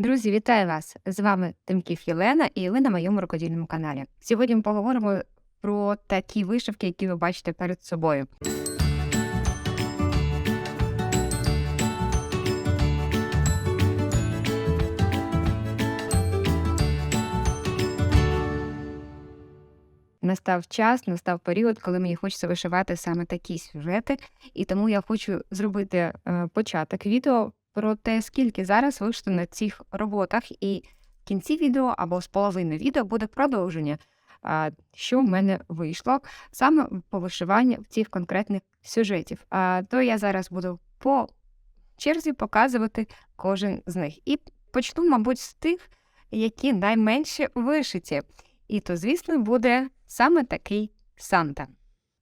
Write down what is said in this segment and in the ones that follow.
Друзі, вітаю вас! З вами Тимків Єлена і ви на моєму рукодільному каналі. Сьогодні ми поговоримо про такі вишивки, які ви бачите перед собою. Настав час, настав період, коли мені хочеться вишивати саме такі сюжети, і тому я хочу зробити е, початок відео про те, скільки зараз вийшло на цих роботах, і в кінці відео або з половини відео буде продовження, що в мене вийшло саме по вишиванню цих конкретних сюжетів. То я зараз буду по черзі показувати кожен з них. І почну, мабуть, з тих, які найменше вишиті. І то, звісно, буде саме такий Санта.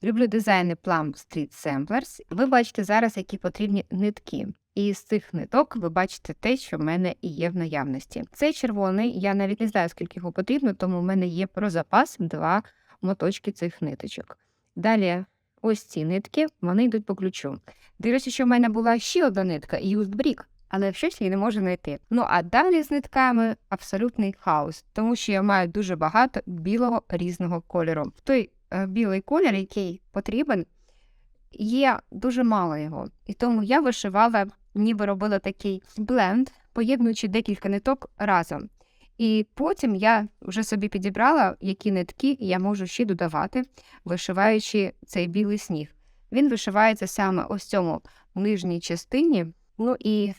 Люблю дизайни Plum Street Samplers. Ви бачите зараз, які потрібні нитки. І з цих ниток ви бачите те, що в мене і є в наявності. Цей червоний, я навіть не знаю, скільки його потрібно, тому в мене є про запас два моточки цих ниточок. Далі, ось ці нитки, вони йдуть по ключу. Дивлюся, що в мене була ще одна нитка Used Brick, але щось її не можу знайти. Ну а далі з нитками абсолютний хаос, тому що я маю дуже багато білого різного кольору. Той е, білий колір, який потрібен, є дуже мало його. І тому я вишивала, ніби робила такий бленд, поєднуючи декілька ниток разом. І потім я вже собі підібрала, які нитки я можу ще додавати, вишиваючи цей білий сніг. Він вишивається саме ось цьому нижній частині. Ну і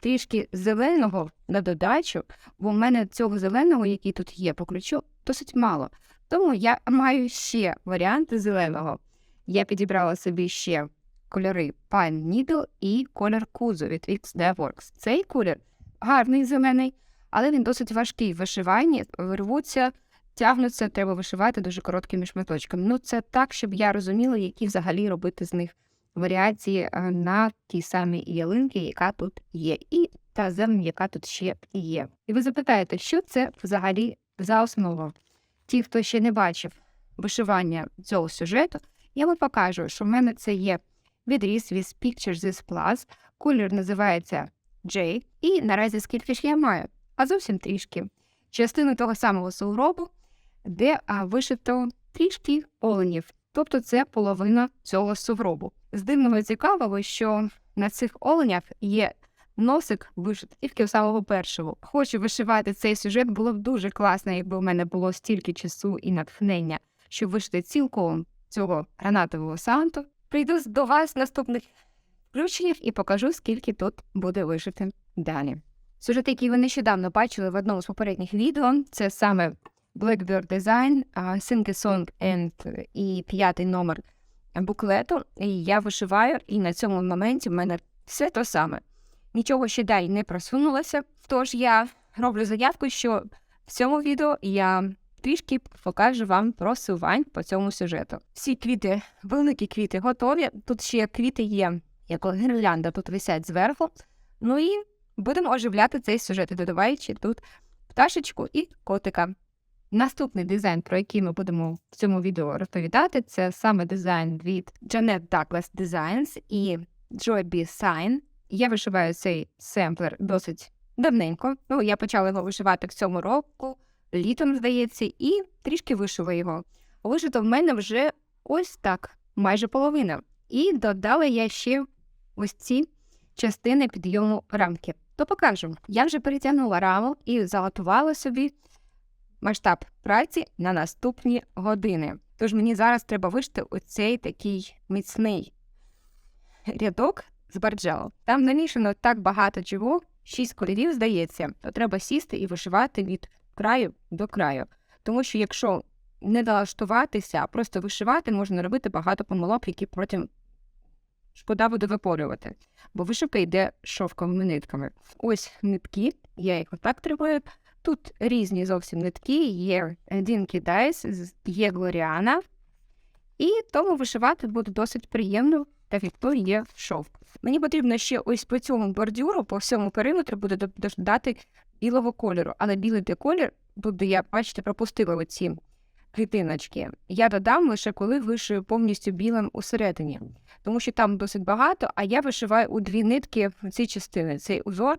трішки зеленого на додачу, бо в мене цього зеленого, який тут є по ключу, досить мало. Тому я маю ще варіанти зеленого. Я підібрала собі ще кольори Pine Needle і колір Kuzo від XD Works. Цей колір гарний зелений, але він досить важкий в вишиванні, рвуться, тягнуться, треба вишивати дуже короткими шматочками. Ну, це так, щоб я розуміла, які взагалі робити з них варіації е, на ті самі ялинки, яка тут є, і та зелень, яка тут ще є. І ви запитаєте, що це взагалі за основу? Ті, хто ще не бачив вишивання цього сюжету, я вам покажу, що в мене це є відріз with Pictures this Plus, колір називається J, і наразі скільки ж я маю, а зовсім трішки. Частину того самого сугробу, де а, вишито трішки оленів, тобто це половина цього сугробу. З дивного цікавого, що на цих оленях є носик вишитий тільки самого першого. Хочу вишивати цей сюжет, було б дуже класно, якби у мене було стільки часу і натхнення, щоб вишити цілком цього гранатового санту. Прийду до вас в наступних включеннях і покажу, скільки тут буде вишити далі. Сюжет, який ви нещодавно бачили в одному з попередніх відео, це саме Blackbird Design, Sing a Song and і п'ятий номер буклету. І я вишиваю, і на цьому моменті в мене все то саме. Нічого ще далі не просунулося. Тож я роблю заявку, що в цьому відео я трішки покажу вам просувань по цьому сюжету. Всі квіти, великі квіти готові. Тут ще квіти є, як гірлянда тут висять зверху. Ну і будемо оживляти цей сюжет, додаваючи тут пташечку і котика. Наступний дизайн, про який ми будемо в цьому відео розповідати, це саме дизайн від Janet Douglas Designs і Joy B. Sign. Я вишиваю цей семплер досить давненько. Ну, я почала його вишивати в цьому року, літом, здається, і трішки вишиваю його. Вишито в мене вже ось так, майже половина. І додала я ще ось ці частини підйому рамки. То покажу. Я вже перетягнула раму і заготувала собі масштаб праці на наступні години. Тож мені зараз треба вишити оцей такий міцний рядок з барджелу. Там намішано так багато чого, шість кольорів, здається, то треба сісти і вишивати від краю до краю. Тому що якщо не налаштуватися, а просто вишивати, можна робити багато помилок, які потім шкода буде випорювати. Бо вишивка йде шовковими нитками. Ось нитки, я їх отак тримаю. Тут різні зовсім нитки, є Дінкі Дайс, є Глоріана, і тому вишивати буде досить приємно, так як то є шовк. Мені потрібно ще ось по цьому бордюру, по всьому периметру буде додати білого кольору, але білий колір, тут де я, бачите, пропустила оці клітиночки, я додам лише коли вишию повністю білим усередині, тому що там досить багато, а я вишиваю у дві нитки в ці частини, цей узор.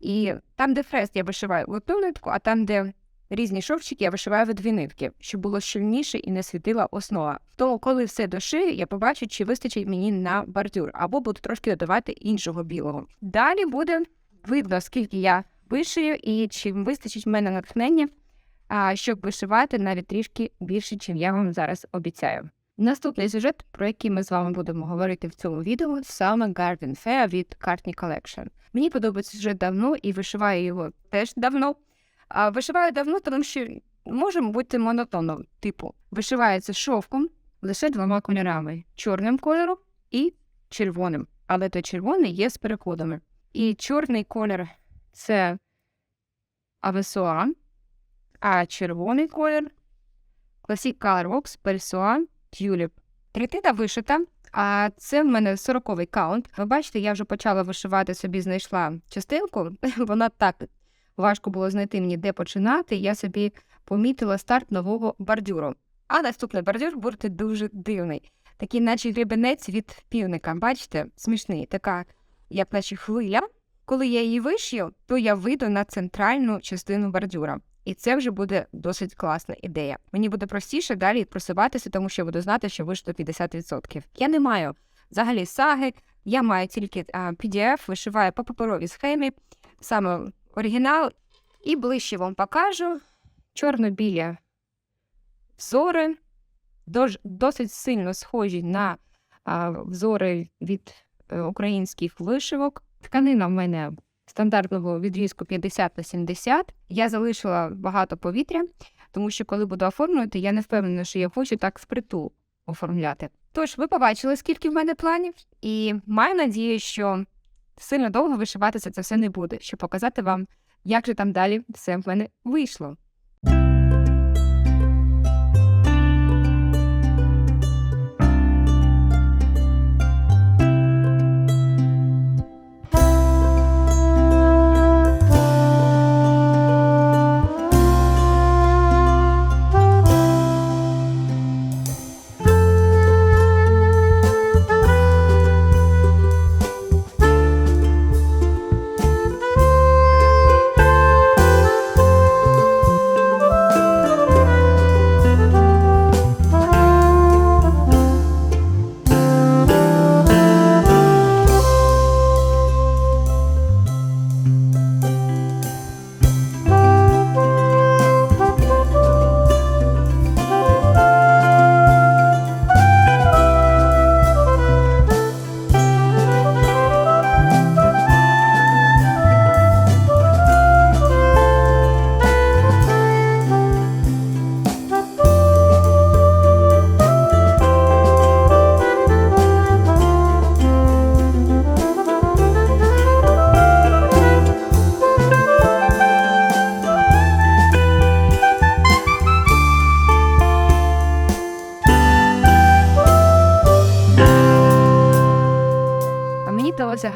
І там, де хрест, я вишиваю в одну нитку, а там, де різні шовчики, я вишиваю в дві нитки, щоб було щільніше і не світила основа. Тому, коли все дошию, я побачу, чи вистачить мені на бордюр, або буду трошки додавати іншого білого. Далі буде видно, скільки я вишию і чи вистачить в мене натхнення, щоб вишивати навіть трішки більше, чим я вам зараз обіцяю. Наступний сюжет, про який ми з вами будемо говорити в цьому відео, саме Garden Fair від Cartney Collection. Мені подобається сюжет давно і вишиваю його теж давно. А вишиваю давно, тому що може бути монотонно. Типу, вишивається шовком лише двома кольорами: чорним кольором і червоним. Але той червоний є з переходами. І чорний колір це Авесуа, а червоний колір Classic Color Box Persuan Tulip. Третина вишита, а це в мене 40-й каунт. Ви бачите, я вже почала вишивати собі, знайшла частинку. Вона так важко було знайти мені, де починати. Я собі помітила старт нового бордюру. А наступний бордюр буде дуже дивний. Такий, наче гребенець від півника. Бачите, смішний, така, як наче хвиля. Коли я її вишью, то я вийду на центральну частину бордюра. І це вже буде досить класна ідея. Мені буде простіше далі просуватися, тому що я буду знати, що вишито 50%. Я не маю взагалі саги, я маю тільки PDF, вишиваю по паперовій схемі, саме оригінал, і ближче вам покажу чорно-білі взори, досить сильно схожі на взори від е, українських вишивок. Тканина в мене стандартного відрізку 50 на 70. Я залишила багато повітря, тому що коли буду оформлювати, я не впевнена, що я хочу так впритул оформляти. Тож, ви побачили, скільки в мене планів, і маю надію, що сильно довго вишиватися це все не буде, щоб показати вам, як же там далі все в мене вийшло.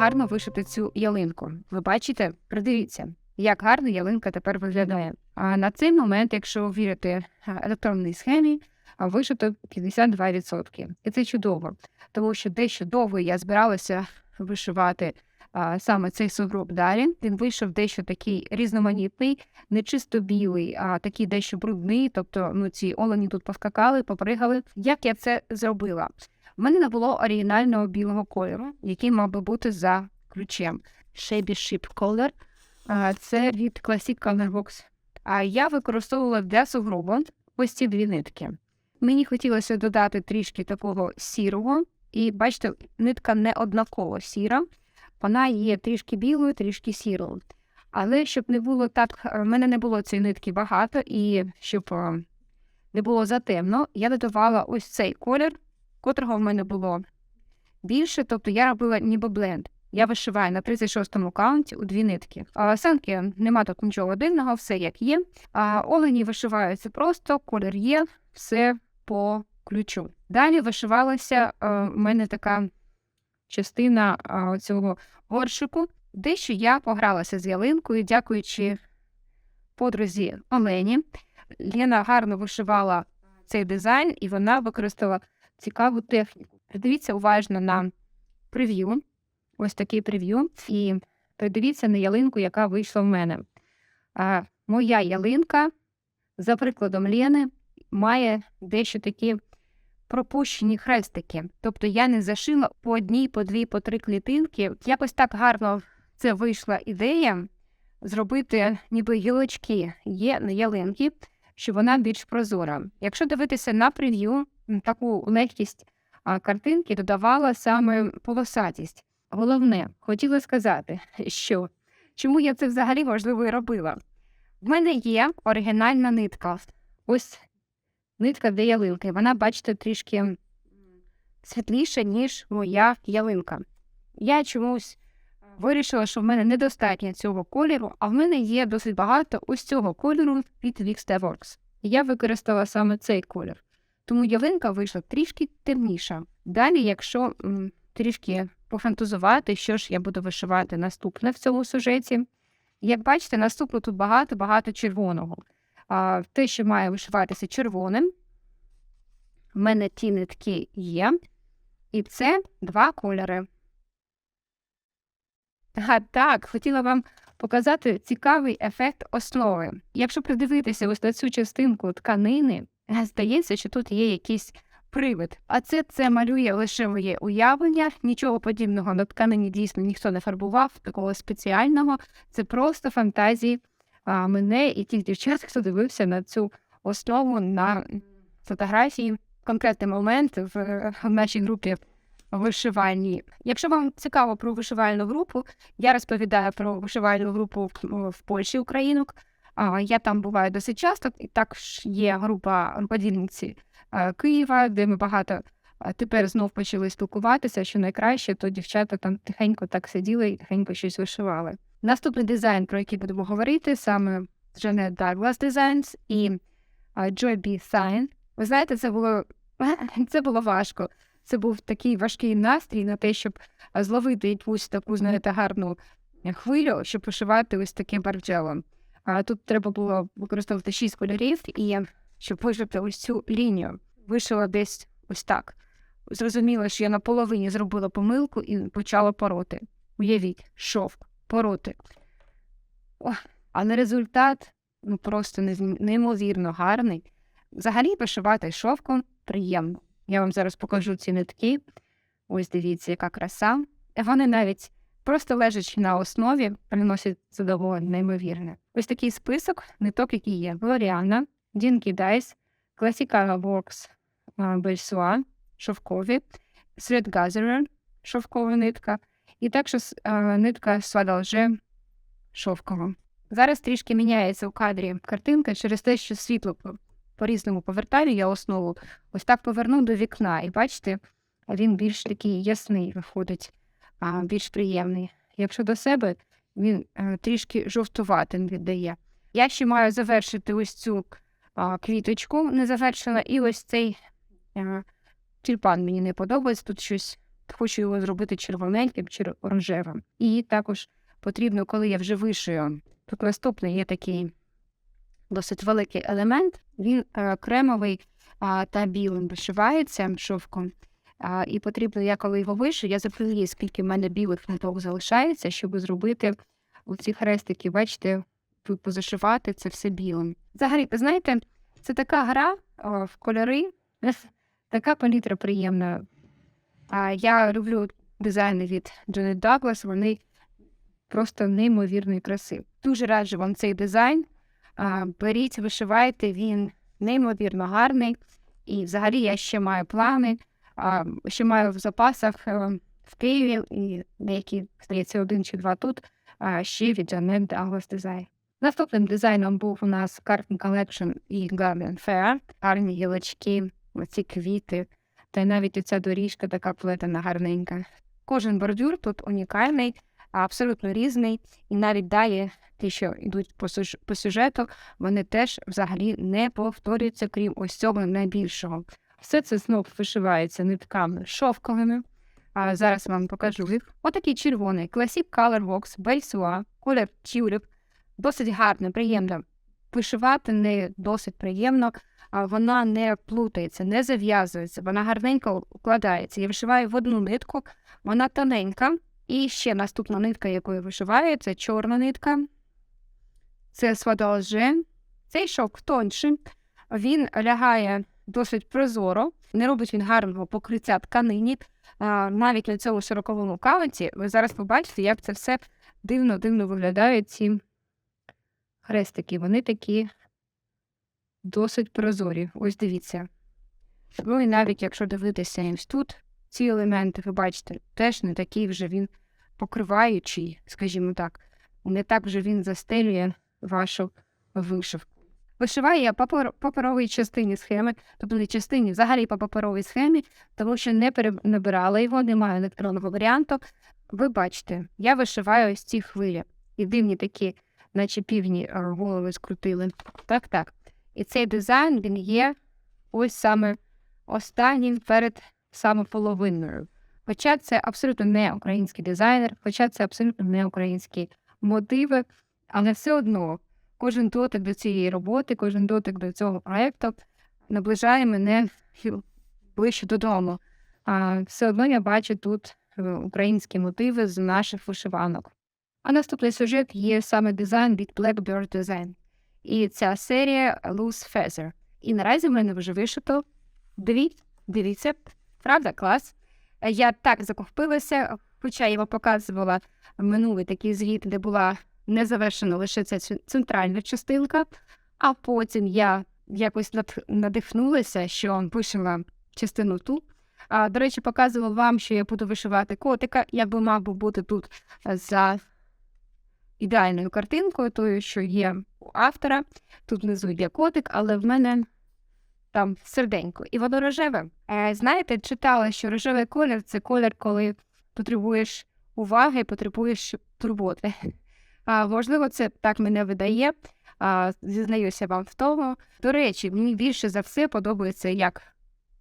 Гарно вишити цю ялинку. Ви бачите? Придивіться, як гарно ялинка тепер виглядає. А на цей момент, якщо вірити електронній схемі, вишито 52%. І це чудово, тому що дещо довго я збиралася вишивати саме цей сугроб далі. Він вийшов дещо такий різноманітний, не чисто білий, а такий дещо брудний. Тобто, ну ці олені тут поскакали, попригали. Як я це зробила? У мене не було оригінального білого кольору, який мав би бути за ключем. Shabby Ship Color. Це від Classic Color Box. А я використовувала для сугробу ось ці дві нитки. Мені хотілося додати трішки такого сірого, і бачите, нитка не однаково сіра, вона є трішки білою, трішки сірою. Але щоб не було так, е, в мене не було цієї нитки багато, і щоб е, не було затемно, я додавала ось цей колір, котрого в мене було більше, тобто я робила ніби бленд. Я вишиваю на 36-му каунті у дві нитки. А, Санки нема тут нічого дивного, все як є. А, Олені вишиваються просто, колір є, все по ключу. Далі вишивалася е, в мене така частина е, цього горшику. Дещо я погралася з ялинкою, дякуючи подрузі Олені. Лена гарно вишивала цей дизайн, і вона використала цікаву техніку. Дивіться уважно на прев'ю. Ось такий прев'ю. І Придивіться на ялинку, яка вийшла в мене. А, моя ялинка, за прикладом Лєни, має дещо такі пропущені хрестики. Тобто я не зашила по одній, по дві, по три клітинки. Якось так гарно це вийшла ідея зробити ніби гілочки є на ялинки, щоб вона більш прозора. Якщо дивитися на прев'ю, таку легкість картинки додавала саме полосатість. Головне, хотіла сказати, що чому я це взагалі важливо і робила. В мене є оригінальна нитка. Ось нитка для ялинки. Вона, бачите, трішки світліша, ніж моя ялинка. Я чомусь вирішила, що в мене недостатньо цього кольору, а в мене є досить багато ось цього кольору від Wix Works. Я використала саме цей колір. Тому ялинка вийшла трішки темніша. Далі, якщо м, трішки пофантазувати, що ж я буду вишивати наступне в цьому сюжеті. Як бачите, наступно тут багато-багато червоного. А, те, що має вишиватися червоним, в мене ті нитки є. І це два кольори. А так, хотіла вам показати цікавий ефект основи. Якщо придивитися ось на цю частинку тканини, здається, що тут є якийсь привид. А це це малює лише моє уявлення. Нічого подібного на тканині дійсно ніхто не фарбував, такого спеціального. Це просто фантазії а, мене і тих дівчат, хто дивився на цю основу на фотографії. Конкретний момент в, в нашій групі вишивальні. Якщо вам цікаво про вишивальну групу, я розповідаю про вишивальну групу в Польщі українок. Я там буваю досить часто, і також є група рукодільниці а, Києва, де ми багато тепер знов почали спілкуватися. Що найкраще, то дівчата там тихенько так сиділи і тихенько щось вишивали. Наступний дизайн, про який будемо говорити, саме Janet Douglas Designs і Joy B. Sign. Ви знаєте, це було це було важко. Це був такий важкий настрій на те, щоб зловити якусь таку, знаєте, гарну хвилю, щоб вишивати ось таким барвджелом. А тут треба було використовувати шість кольорів, і щоб вишити ось цю лінію, вишила десь ось так. Зрозуміла, що я наполовині зробила помилку і почала пороти. Уявіть, шовк, пороти. Ох, але результат ну, просто неймовірно гарний. Взагалі вишивати шовком приємно. Я вам зараз покажу ці нитки. Ось дивіться, яка краса. Вони навіть просто лежачи на основі, приносять задоволення неймовірне. Ось такий список ниток, які є. Глоріана, Дінкі Дайс, Classical Works Бельсуа, шовкові, Thread Gatherer, шовкова нитка, і також нитка Свадалже шовкова. Зараз трішки міняється у кадрі картинка через те, що світло по- по-різному повертаю я основу. Ось так поверну до вікна, і бачите, він більш такий ясний виходить, більш приємний. Якщо до себе, він е, трішки жовтуватим віддає. Я ще маю завершити ось цю квіточку, не завершила, і ось цей е, тюльпан мені не подобається. Тут щось хочу його зробити червоненьким чи оранжевим. І також потрібно, коли я вже вишию, тут наступний є такий досить великий елемент. Він е, кремовий та білим вишивається шовком. А, і потрібно, я коли його вишию, я запевнюю, скільки в мене білих ниток залишається, щоб зробити оці хрестики, бачите, позашивати це все білим. Взагалі, ви знаєте, це така гра о, в кольори, така палітра приємна. А, я люблю дизайни від Джонет Даглас, вони просто неймовірної краси. Дуже раджу вам цей дизайн. А, беріть, вишивайте, він неймовірно гарний. І взагалі я ще маю плани, ще маю в запасах е, в Києві і деякі, здається, один чи два тут, ще від Janet Douglas Design. Наступним дизайном був у нас Carton Collection і Garden Fair. Гарні гілочки, оці квіти, та й навіть оця доріжка така плетена гарненька. Кожен бордюр тут унікальний, абсолютно різний, і навіть далі ті, що йдуть по сюжету, вони теж взагалі не повторюються, крім ось цього найбільшого. Все це знов вишивається нитками шовковими. А зараз вам покажу їх. Отакий червоний Classic Color Box Бельсуа, колір Tulip. Досить гарно, приємно. Вишивати не досить приємно, а вона не плутається, не зав'язується, вона гарненько укладається. Я вишиваю в одну нитку, вона тоненька, І ще наступна нитка, якою вишиваю, це чорна нитка. Це свадолже. Цей шовк тонший. Він лягає досить прозоро, не робить він гарного покриття тканині. Навіть на цьому широковому каунті ви зараз побачите, як це все дивно-дивно виглядає ці хрестики. Вони такі досить прозорі. Ось дивіться. Ну і навіть якщо дивитися ось тут, ці елементи, ви бачите, теж не такий вже він покриваючий, скажімо так. Не так вже він застелює вашу вишивку. Вишиваю я по паперовій частині схеми, тобто не частині, взагалі по паперовій схемі, тому що не перенабирала його, немає електронного варіанту. Ви бачите, я вишиваю ось ці хвилі. І дивні такі, наче півні е, голови скрутили. Так, так. І цей дизайн він є ось саме останнім перед саме половиною. Хоча це абсолютно не український дизайнер, хоча це абсолютно не українські мотиви, але все одно кожен дотик до цієї роботи, кожен дотик до цього проєкту наближає мене ближче додому. А все одно я бачу тут е, українські мотиви з наших вишиванок. А наступний сюжет є саме дизайн від Blackbird Design. І ця серія Loose Feather. І наразі в мене вже вишито дві. Дивіться, правда, клас. Е, Я так закохпилася, хоча я вам показувала минулий такий звіт, де була не завершена лише ця центральна частинка, а потім я якось над- надихнулася, що вишила частину ту. А, до речі, показувала вам, що я буду вишивати котика, як би мав би бути тут е, за ідеальною картинкою, тою, що є у автора. Тут внизу йде котик, але в мене там серденько. І воно рожеве. Е, знаєте, читала, що рожевий колір це колір, коли потребуєш уваги, потребуєш турботи. А, можливо, це так мене видає. А, зізнаюся вам в тому. До речі, мені більше за все подобається, як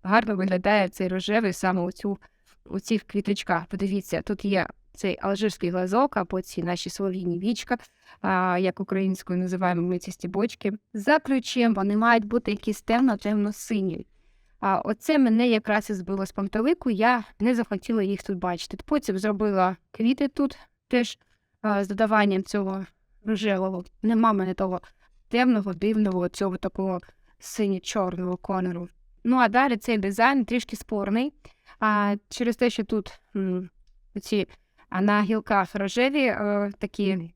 гарно виглядає цей рожевий саме у, цю, у цих квіточках. Подивіться, тут є цей алжирський глазок, або ці наші солов'їні вічка, а, як українською називаємо ми ці стібочки. За ключем вони мають бути якісь темно-темно-сині. А оце мене якраз і збило з пантелику, я не захотіла їх тут бачити. Потім зробила квіти тут теж з додаванням цього рожевого. Нема мене того темного, дивного, цього такого синьо-чорного кольору. Ну а далі цей дизайн трішки спорний. А, через те, що тут м, ці а на гілках рожеві е, такі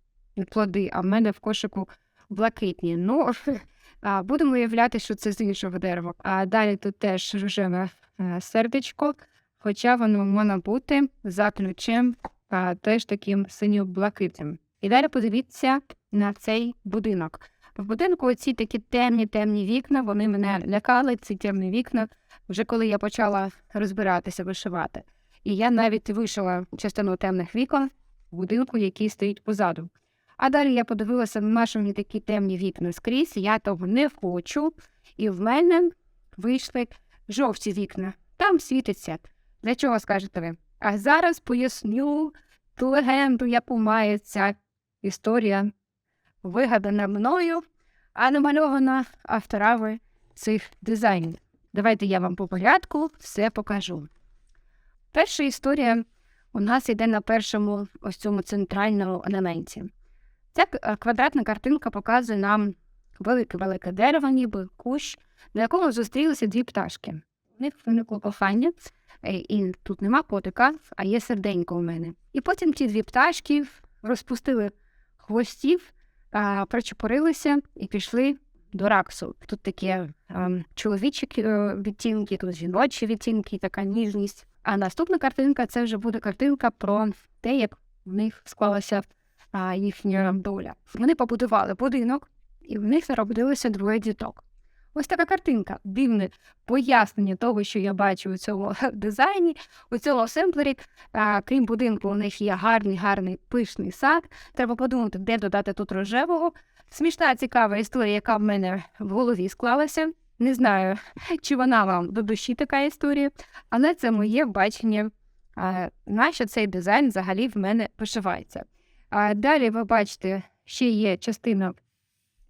плоди, а в мене в кошику блакитні. Ну, а, будемо уявляти, що це з іншого дерева. А далі тут теж рожеве е, сердечко, хоча воно може бути за ключем а, теж таким синьо-блакитним. І далі подивіться на цей будинок. В будинку ці такі темні темні вікна, вони мене лякали, ці темні вікна, вже коли я почала розбиратися, вишивати. І я навіть вишила частину темних вікон в будинку, який стоїть позаду. А далі я подивилася що мені такі темні вікна скрізь, я того не хочу. І в мене вийшли жовті вікна. Там світиться. Для чого скажете ви? А зараз поясню ту легенду, яку має ця історія, вигадана мною, а намальована авторами цих дизайнів. Давайте я вам по порядку все покажу. Перша історія у нас йде на першому ось цьому центральному елементі. Ця е, квадратна картинка показує нам велике-велике дерево, ніби кущ, на якому зустрілися дві пташки. У них виникло кохання, е, і тут нема котика, а є серденько у мене. І потім ті дві пташки розпустили хвостів, причепорилися і пішли до раксу. Тут такі ем, чоловічі е, відтінки, тут жіночі відтінки, така ніжність. А наступна картинка це вже буде картинка про те, як в них склалася їхня доля. Вони побудували будинок, і в них народилося двоє діток. Ось така картинка, дивне пояснення того, що я бачу у цьому дизайні, у цьому семплері. А, крім будинку, у них є гарний, гарний пишний сад. Треба подумати, де додати тут рожевого. Смішна, цікава історія, яка в мене в голові склалася. Не знаю, чи вона вам до душі така історія, але це моє бачення, на що цей дизайн взагалі в мене вишивається. А далі ви бачите, ще є частина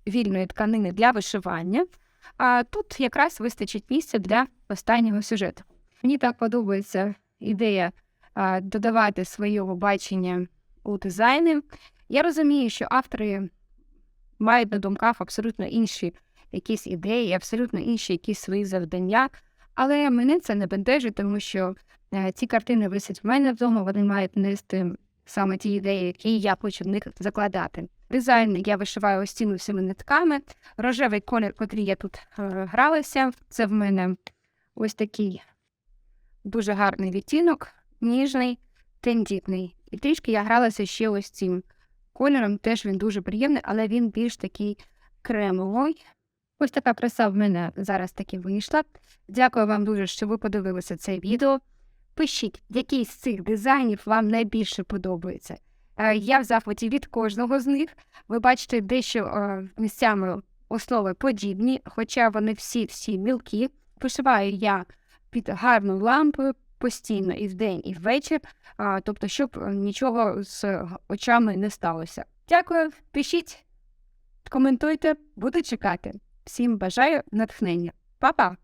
вільної тканини для вишивання, а тут якраз вистачить місця для останнього сюжету. Мені так подобається ідея додавати своє бачення у дизайни. Я розумію, що автори мають на думках абсолютно інші якісь ідеї, абсолютно інші якісь свої завдання. Але мене це не бентежить, тому що е, ці картини висять в мене вдома, вони мають нести саме ті ідеї, які я хочу в них закладати. Дизайн я вишиваю ось цими всіми нитками. Рожевий колір, котрий я тут е, гралася, це в мене ось такий дуже гарний відтінок, ніжний, тендітний. І трішки я гралася ще ось цим кольором. Теж він дуже приємний, але він більш такий кремовий. Ось така краса в мене зараз таки вийшла. Дякую вам дуже, що ви подивилися це відео. Пишіть, який з цих дизайнів вам найбільше подобається. Е, Я в захваті від кожного з них. Ви бачите, дещо е, місцями основи подібні, хоча вони всі-всі мілкі. Вишиваю я під гарною лампою постійно і вдень, і ввечір, тобто, щоб е, нічого з очами не сталося. Дякую, пишіть, коментуйте, буду чекати. Всім бажаю натхнення. Па-па!